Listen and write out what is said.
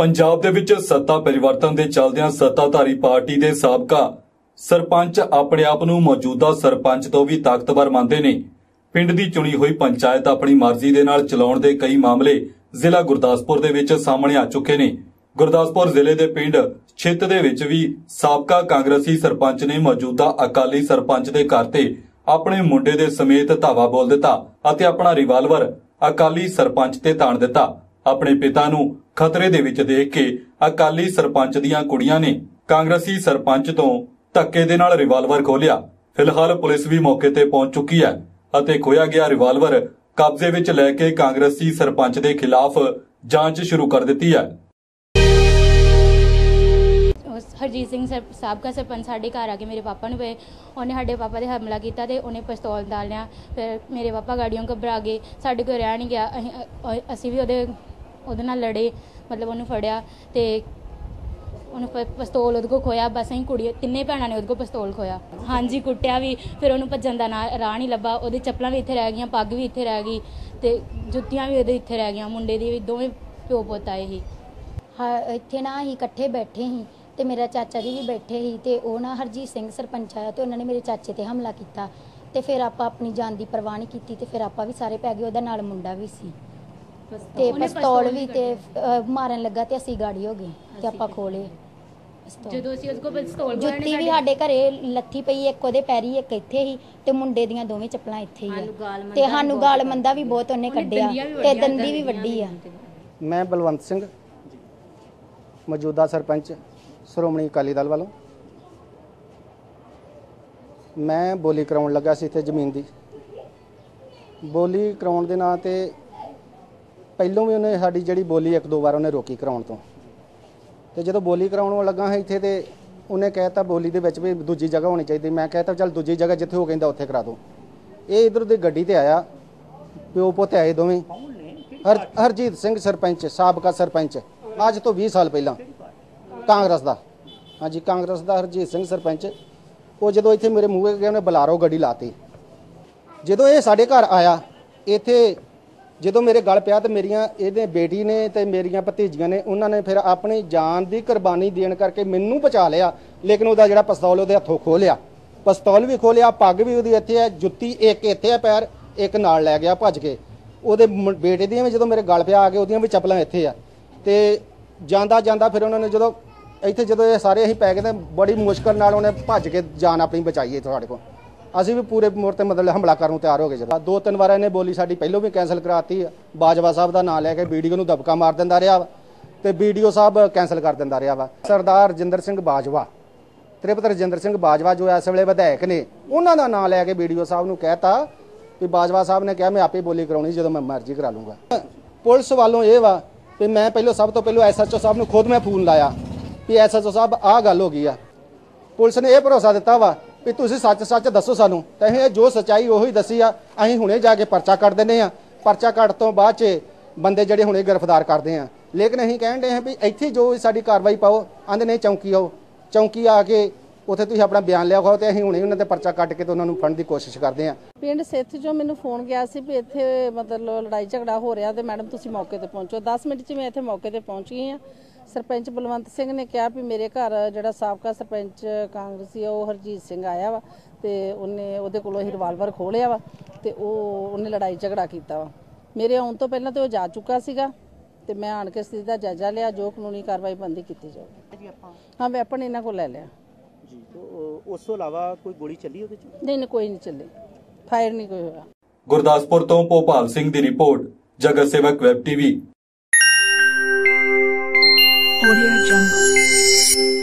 ਪੰਜਾਬ ਦੇ ਵਿੱਚ ਸੱਤਾ ਪਰਿਵਰਤਨ ਦੇ ਚੱਲਦਿਆਂ ਸੱਤਾਧਾਰੀ ਪਾਰਟੀ ਦੇ ਸਾਬਕਾ ਸਰਪੰਚ ਆਪਣੇ ਆਪ ਨੂੰ ਮੌਜੂਦਾ ਸਰਪੰਚ ਤੋਂ ਵੀ ਤਾਕਤਵਰ ਮੰਨਦੇ ਨੇ। ਪਿੰਡ ਦੀ ਚੁਣੀ ਹੋਈ ਪੰਚਾਇਤ ਆਪਣੀ ਮਰਜ਼ੀ ਦੇ ਨਾਲ ਚਲਾਉਣ ਦੇ ਕਈ ਮਾਮਲੇ ਜ਼ਿਲ੍ਹਾ ਗੁਰਦਾਸਪੁਰ ਦੇ ਵਿੱਚ ਸਾਹਮਣੇ ਆ ਚੁੱਕੇ ਨੇ। ਗੁਰਦਾਸਪੁਰ ਜ਼ਿਲ੍ਹੇ ਦੇ ਪਿੰਡ ਛਿੱਤ ਦੇ ਵਿੱਚ ਵੀ ਸਾਬਕਾ ਕਾਂਗਰਸੀ ਸਰਪੰਚ ਨੇ ਮੌਜੂਦਾ ਅਕਾਲੀ ਸਰਪੰਚ ਦੇ ਘਰ ਤੇ ਆਪਣੇ ਮੁੰਡੇ ਦੇ ਸਮੇਤ ਧਾਵਾ ਬੋਲ ਦਿੱਤਾ ਅਤੇ ਆਪਣਾ ਰਿਵਾਲਵਰ ਅਕਾਲੀ ਸਰਪੰਚ ਤੇ ਤਾਣ ਦਿੱਤਾ। ਆਪਣੇ ਪਿਤਾ ਨੂੰ ਖਤਰੇ ਦੇ ਵਿੱਚ ਦੇਖ ਕੇ ਅਕਾਲੀ ਸਰਪੰਚ ਦੀਆਂ ਕੁੜੀਆਂ ਨੇ ਕਾਂਗਰਸੀ ਸਰਪੰਚ ਤੋਂ ਧੱਕੇ ਦੇ ਨਾਲ ਰਿਵਾਲਵਰ ਖੋਲਿਆ ਫਿਲਹਾਲ ਪੁਲਿਸ ਵੀ ਮੌਕੇ ਤੇ ਪਹੁੰਚ ਚੁੱਕੀ ਹੈ ਅਤੇ ਖੋਇਆ ਗਿਆ ਰਿਵਾਲਵਰ ਕਬਜ਼ੇ ਵਿੱਚ ਲੈ ਕੇ ਕਾਂਗਰਸੀ ਸਰਪੰਚ ਦੇ ਖਿਲਾਫ ਜਾਂਚ ਸ਼ੁਰੂ ਕਰ ਦਿੱਤੀ ਹੈ। ਹਰਜੀਤ ਸਿੰਘ ਸਰ ਸਾਬਕਾ ਸਰਪੰਚ ਸਾਡੇ ਘਰ ਆ ਕੇ ਮੇਰੇ ਪਾਪਾ ਨੂੰ ਪਏ। ਉਹਨੇ ਸਾਡੇ ਪਾਪਾ ਤੇ ਹਮਲਾ ਕੀਤਾ ਤੇ ਉਹਨੇ ਪਿਸਤੌਲ ਦਾਲ ਲਿਆ ਫਿਰ ਮੇਰੇ ਪਾਪਾ ਗਾੜੀਆਂ ਘਬਰਾ ਗਏ। ਸਾਡੇ ਕੋਲ ਰਹਿ ਨਹੀਂ ਗਿਆ। ਅਸੀਂ ਅਸੀਂ ਵੀ ਉਹਦੇ ਉਹਦੇ ਨਾਲ ਲੜੇ, ਮਤਲਬ ਉਹਨੂੰ ਫੜਿਆ ਤੇ ਉਹਨੂੰ ਪ- ਪਿਸਤੌਲ ਉਹਦੇ ਕੋਲ ਖੋਇਆ, ਬਸ ਅਸੀਂ ਕੁੜੀ ਤਿੰਨੇ ਭੈਣਾਂ ਨੇ ਉਹਦੇ ਕੋਲ ਪਿਸਤੌਲ ਖੋਇਆ। ਹਾਂਜੀ, ਕੁੱਟਿਆ ਵੀ, ਫਿਰ ਉਹਨੂੰ ਭੱਜਣ ਦਾ ਨਾ, ਰਾਹ ਨਹੀਂ ਲੱਭਾ, ਉਹਦੀ ਚੱਪਲਾਂ ਵੀ ਇੱਥੇ ਰਹਿ ਗਈਆਂ, ਪੱਗ ਵੀ ਇੱਥੇ ਰਹਿ ਗਈ ਤੇ ਜੁੱਤੀਆਂ ਵੀ ਉਹਦੇ ਇੱਥੇ ਰਹਿ ਗਈਆਂ, ਮੁੰਡੇ ਦੀ ਵੀ, ਦੋਵੇਂ ਪਿਓ ਪੁੱਤ ਆਏ ਸੀ। ਹਾਂ, ਇੱਥੇ ਨਾ ਅਸੀਂ ਇਕੱਠੇ ਬੈਠੇ ਸੀ ਤੇ ਮੇਰਾ ਚਾਚਾ ਜੀ ਵੀ ਬੈਠੇ ਸੀ ਤੇ ਉਹ ਨਾ ਹਰਜੀਤ ਸਿੰਘ ਸਰਪੰਚ ਆਇਆ ਤੇ ਉਹਨਾਂ ਨੇ ਮੇਰੇ ਚਾਚੇ ਤੇ ਹਮਲਾ ਕੀਤਾ ਤੇ ਫਿਰ ਆਪਾਂ ਆਪਣੀ ਜਾਨ ਦੀ ਪਰਵਾਹ ਨਹੀਂ ਕੀਤੀ ਤੇ ਫਿਰ ਆਪਾਂ ਵੀ ਸਾਰੇ ਪੈ ਗਏ, ਉਹਦਾ ਨਾਲ ਮੁੰਡਾ ਵੀ ਸੀ। ਤੇ ਉਹਨੇ ਪਿਸਤੌਲ ਵੀ ਤੇ ਅ, ਮਾਰਨ ਲੱਗਾ ਤੇ ਅਸੀਂ ਗਾੜੀ ਹੋ ਗਏ ਤੇ ਆਪਾਂ ਖੋਲੇ। ਜਦੋਂ ਅਸੀਂ ਉਹਦੇ ਕੋਲ ਪਿਸਤੌਲ ਜੁੱਤੀ ਵੀ ਸਾਡੇ ਘਰੇ ਲੱਥੀ ਪਈ ਇੱਕ ਉਹਦੇ ਪੈਰੀ ਇੱਕ ਇੱਥੇ ਹੀ ਤੇ ਮੁੰਡੇ ਦੀਆਂ ਦੋਵੇਂ ਚੱਪਲਾਂ ਇੱਥੇ ਹੀ ਆ। ਤੇ ਸਾਨੂੰ ਗਾਲ ਮੰਦਾ ਵੀ ਬਹੁਤ ਉਹਨੇ ਕੱਢਿਆ ਤੇ ਦੰਦੀ ਵੀ ਵੱਡੀ ਆ। ਮੈਂ ਬਲਵੰਤ ਸਿੰਘ ਮੌਜੂਦਾ ਸਰਪੰਚ ਸ਼੍ਰੋਮਣੀ ਅਕਾਲੀ ਦਲ ਵੱਲੋਂ। ਮੈਂ ਬੋਲੀ ਕਰਾਉਣ ਲੱਗਾ ਸੀ ਇੱਥੇ ਜ਼ਮੀਨ ਦੀ। ਬੋਲੀ ਕਰਾਉਣ ਦੇ ਨਾਂ ਤੇ ਪਹਿਲੋਂ ਵੀ ਉਹਨੇ ਸਾਡੀ ਜਿਹੜੀ ਬੋਲੀ ਇੱਕ ਦੋ ਵਾਰ ਉਹਨੇ ਰੋਕੀ ਕਰਾਉਣ ਤੋਂ। ਤੇ ਜਦੋਂ ਬੋਲੀ ਕਰਾਉਣ ਲੱਗਾ ਹਾਂ ਇੱਥੇ ਤੇ ਉਹਨੇ ਕਹਿਤਾ ਬੋਲੀ ਦੇ ਵਿੱਚ ਵੀ ਦੂਜੀ ਜਗ੍ਹਾ ਹੋਣੀ ਚਾਹੀਦੀ। ਮੈਂ ਕਹਿਤਾ ਚੱਲ ਦੂਜੀ ਜਗ੍ਹਾ ਜਿੱਥੇ ਹੋ ਕਹਿੰਦਾ ਉੱਥੇ ਕਰਾ ਦੋ। ਇਹ ਇਧਰ ਦੀ ਗੱਡੀ ਤੇ ਆਇਆ। ਪਿਓ ਪੁੱਤ ਆਏ ਦੋਵੇਂ। ਹਰ ਹਰਜੀਤ ਸਿੰਘ ਸਰਪੰਚ, ਸਾਬਕਾ ਸਰਪੰਚ। ਅੱਜ ਤੋਂ 20 ਸਾਲ ਪਹਿਲਾਂ। ਕਾਂਗਰਸ ਦਾ। ਹਾਂਜੀ, ਕਾਂਗਰਸ ਦਾ ਹਰਜੀਤ ਸਿੰਘ ਸਰਪੰਚ। ਉਹ ਜਦੋਂ ਇੱਥੇ ਮੇਰੇ ਮੂਹਰੇ ਗਿਆ ਉਹਨੇ ਬੁਲਾਰੋ ਗੱਡੀ ਲਾਤੀ। ਜਦੋਂ ਇਹ ਸਾਡੇ ਘਰ ਆਇਆ, ਇੱਥੇ ਜਦੋਂ ਮੇਰੇ ਗਲ ਪਿਆ ਤੇ ਮੇਰੀਆਂ ਇਹਦੇ ਬੇਟੀ ਨੇ ਤੇ ਮੇਰੀਆਂ ਭਤੀਜੀਆਂ ਨੇ, ਉਹਨਾਂ ਨੇ ਫਿਰ ਆਪਣੀ ਜਾਨ ਦੀ ਕੁਰਬਾਨੀ ਦੇਣ ਕਰਕੇ ਮੈਨੂੰ ਬਚਾ ਲਿਆ। ਲੇਕਿਨ ਉਹਦਾ ਜਿਹੜਾ ਪਿਸਤੌਲ ਉਹਦੇ ਹੱਥੋਂ ਖੋਹ ਲਿਆ। ਪਿਸਤੌਲ ਵੀ ਖੋਹ ਲਿਆ, ਪੱਗ ਵੀ ਉਹਦੀ ਇੱਥੇ ਹੈ, ਜੁੱਤੀ ਇੱਕ ਇੱਥੇ ਹੈ ਪੈਰ, ਇੱਕ ਨਾਲ ਲੈ ਗਿਆ, ਭੱਜ ਕੇ। ਉਹਦੇ ਮੁੰ- ਬੇਟੇ ਦੀਆਂ ਵੀ ਜਦੋਂ ਮੇਰੇ ਗਲ ਪਿਆ ਆ ਕੇ ਉਹਦੀਆਂ ਵੀ ਚੱਪਲਾਂ ਇੱਥੇ ਆ। ਤੇ ਜਾਂਦਾ ਜਾਂਦਾ ਫਿਰ ਉਹਨਾਂ ਨੇ ਜਦੋਂ ਇੱਥੇ ਜਦੋਂ ਇਹ ਸਾਰੇ ਅਸੀਂ ਪੈ ਗਏ ਤੇ ਬੜੀ ਮੁਸ਼ਕਲ ਨਾਲ ਉਹਨੇ ਭੱਜ ਕੇ ਜਾਨ ਆਪਣੀ ਬਚਾਈ ਹੈ ਸਾਡੇ ਕੋਲ। ਅਸੀਂ ਵੀ ਪੂਰੇ ਮੋਰ ਤੇ ਮਤਲਬ ਹਮਲਾ ਕਰਨ ਨੂੰ ਤਿਆਰ ਹੋ ਗਏ ਜਦੋਂ। ਦੋ ਤਿੰਨ ਵਾਰ ਇਹਨੇ ਬੋਲੀ ਸਾਡੀ ਪਹਿਲੋਂ ਵੀ ਕੈਨਸਲ ਕਰਾਤੀ। ਬਾਜਵਾ ਸਾਹਿਬ ਦਾ ਨਾਮ ਲੈ ਕੇ ਵੀਡੀਓ ਨੂੰ ਦਬਕਾ ਮਾਰ ਦਿੰਦਾ ਰਿਹਾ ਵਾ ਤੇ ਵੀਡੀਓ ਸਾਹਿਬ ਕੈਨਸਲ ਕਰ ਦਿੰਦਾ ਰਿਹਾ ਵਾ। ਸਰਦਾਰ ਰਜਿੰਦਰ ਸਿੰਘ ਬਾਜਵਾ, ਤ੍ਰਿਪਤ ਰਜਿੰਦਰ ਸਿੰਘ ਬਾਜਵਾ ਜੋ ਇਸ ਵੇਲੇ ਵਿਧਾਇਕ ਨੇ, ਉਹਨਾਂ ਦਾ ਨਾਮ ਲੈ ਕੇ ਵੀਡੀਓ ਸਾਹਿਬ ਨੂੰ ਕਹਿਤਾ ਵੀ ਬਾਜਵਾ ਸਾਹਿਬ ਨੇ ਕਿਹਾ, ਮੈਂ ਆਪੇ ਬੋਲੀ ਕਰਾਉਣੀ ਜਦੋਂ ਮੈਂ ਮਰਜ਼ੀ ਕਰਾ ਲੂੰਗਾ। ਪੁਲਿਸ ਵੱਲੋਂ ਇਹ ਵਾ ਵੀ ਮੈਂ ਪਹਿਲਾਂ ਸਭ ਤੋਂ ਪਹਿਲਾਂ ਐਸਐਚਓ ਸਾਹਿਬ ਨੂੰ ਖੁਦ ਮੈਂ ਫੋਨ ਲਾਇਆ ਵੀ ਐਸਐਚਓ ਸਾਹਿਬ, ਆਹ ਗੱਲ ਹੋ ਗਈ ਆ। ਪੁਲਿਸ ਨੇ ਇਹ ਭਰੋਸਾ ਦਿੱਤਾ ਵਾ ਵੀ ਤੁਸੀਂ ਸੱਚ ਸੱਚ ਦੱਸੋ ਸਾਨੂੰ। ਤਾਂ ਅਸੀਂ ਇਹ ਜੋ ਸਚਾਈ ਉਹੀ ਦੱਸੀ ਆ, ਅਸੀਂ ਹੁਣੇ ਜਾ ਕੇ ਪਰਚਾ ਕੱਢ ਦਿੰਦੇ ਆ। ਪਰਚਾ ਕੱਟ ਤੋਂ ਬਾਅਦ ਚ ਬੰਦੇ ਜਿਹੜੇ ਹੁਣੇ ਗ੍ਰਿਫਤਾਰ ਕਰਦੇ ਆ। ਲੇਕਿਨ ਅਸੀਂ ਕਹਿਣ ਦੇ ਹਾਂ ਵੀ ਇੱਥੇ ਜੋ ਸਾਡੀ ਕਾਰਵਾਈ ਪਾਓ ਆਂਦੇ ਨਹੀਂ ਚੌਂਕੀ ਆਓ। ਚੌਂਕੀ ਆ ਕੇ ਉੱਥੇ ਤੁਸੀਂ ਆਪਣਾ ਬਿਆਨ ਲਿਆ ਖਾਓ ਤੇ ਅਸੀਂ ਹੁਣੇ ਉਹਨਾਂ ਤੇ ਪਰਚਾ ਕੱਟ ਕੇ ਤੇ ਉਹਨਾਂ ਨੂੰ ਫੜਨ ਦੀ ਕੋਸ਼ਿਸ਼ ਕਰਦੇ ਆ। ਪਿੰਡ ਸਿੱਥ ਜੋ ਮੈਨੂੰ ਫੋਨ ਗਿਆ ਸੀ ਵੀ ਇੱਥੇ ਮਤਲਬ ਲੜਾਈ ਝਗੜਾ ਹੋ ਰਿਹਾ ਤੇ ਮੈਡਮ ਤੁਸੀਂ ਮੌਕੇ ਤੇ ਪਹੁੰਚੋ। 10 ਮਿੰਟ 'ਚ ਮੈਂ ਇੱਥੇ ਮੌਕੇ ਤੇ ਪਹੁੰਚ ਗਈ ਹਾਂ ਸਰਪੰਚ ਬਲਵੰਤ ਸਿੰਘ ਨੇ ਕਿਹਾ ਵੀ ਮੇਰੇ ਘਰ ਜਿਹੜਾ ਸਾਬਕਾ ਸਰਪੰਚ ਕਾਂਗਰਸੀ ਆ ਉਹ ਹਰਜੀਤ ਸਿੰਘ ਆਇਆ ਵਾ ਤੇ ਉਹਨੇ ਉਹਦੇ ਕੋਲੋਂ ਹੀ ਰਿਵਾਲਵਰ ਖੋਲਿਆ ਵਾ ਤੇ ਉਹ ਉਹਨੇ ਲੜਾਈ ਝਗੜਾ ਕੀਤਾ ਵਾ। ਮੇਰੇ ਆਉਣ ਤੋਂ ਪਹਿਲਾਂ ਤੇ ਉਹ ਜਾ ਚੁੱਕਾ ਸੀਗਾ ਤੇ ਮੈਂ ਆਣ ਕੇ ਸਥਿਤੀ ਦਾ ਜਾਇਜ਼ਾ ਲਿਆ ਜੋ ਕਾਨੂੰਨੀ ਕਾਰਵਾਈ ਬੰਦੀ ਕੀਤੀ ਜਾਵੇ ਹਾਂ ਵੈਪਨ ਇਹਨਾਂ ਕੋਲ ਲੈ ਲਿਆ। ਜੀ ਤੋਂ ਉਸ ਤੋਂ ਇਲਾਵਾ ਕੋਈ ਗੋਲੀ ਚੱਲੀ ਉਹਦੇ ਚ? ਨਹੀਂ ਨਹੀਂ ਕੋਈ ਨਹੀਂ ਚੱਲੇ। ਫਾਇਰ ਨਹੀਂ ਕੋਈ ਹੋਇਆ। ਗੁਰਦਾਸਪੁਰ ਤੋਂ ਭੋਪਾਲ ਸਿੰਘ ਦੀ ਰਿਪੋਰਟ ਜਗਤ ਸੇਵਕ ਵੈਬ ਟੀਵੀ। Audio Jungle.